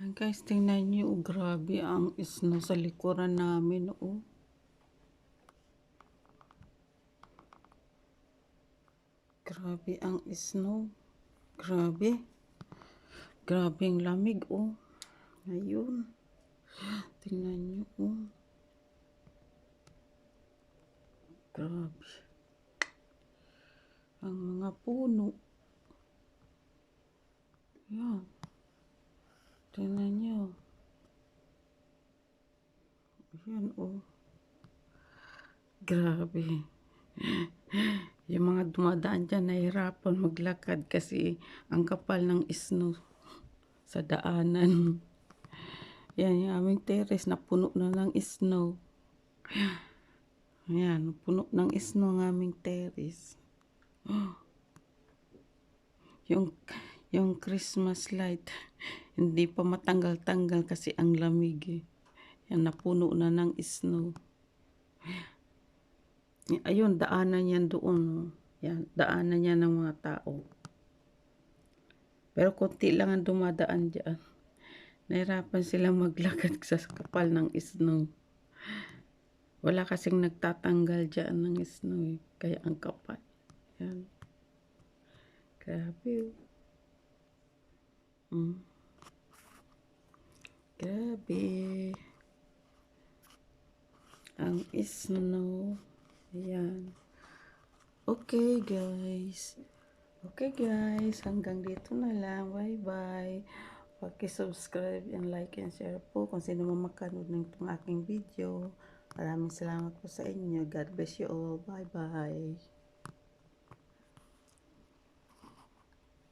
Ayan guys, tingnan niyo, oh, grabe ang snow sa likuran namin, oh. Grabe ang snow. Grabe. Grabe ang lamig, oh. Ayun. Tingnan niyo, oh. Grabe. Ang mga puno. Ayan. Tingnan niyo. Ayan, oh. Grabe. Yung mga dumadaan dyan, nahihirapan maglakad kasi ang kapal ng snow sa daanan. Yan, yung aming terrace na puno na ng snow. Ayan, puno ng snow ang aming terrace. Yung, yung Christmas light, hindi pa matanggal-tanggal kasi ang lamig eh. Yan, napuno na ng snow. Ayun, daanan yan doon. oh. Yan, daanan yan ng mga tao. Pero konti lang ang dumadaan dyan. Nahirapan silang maglakad sa kapal ng snow. Wala kasing nagtatanggal dyan ng snow eh. Kaya ang kapal. Yan. Grabe oh. Mm. Grabe. Ang snow. Ayan. Okay, guys. Okay, guys. Hanggang dito na lang. Bye-bye. Paki-subscribe and like and share po kung sino man makanood ng itong aking video. Maraming salamat po sa inyo. God bless you all. Bye-bye.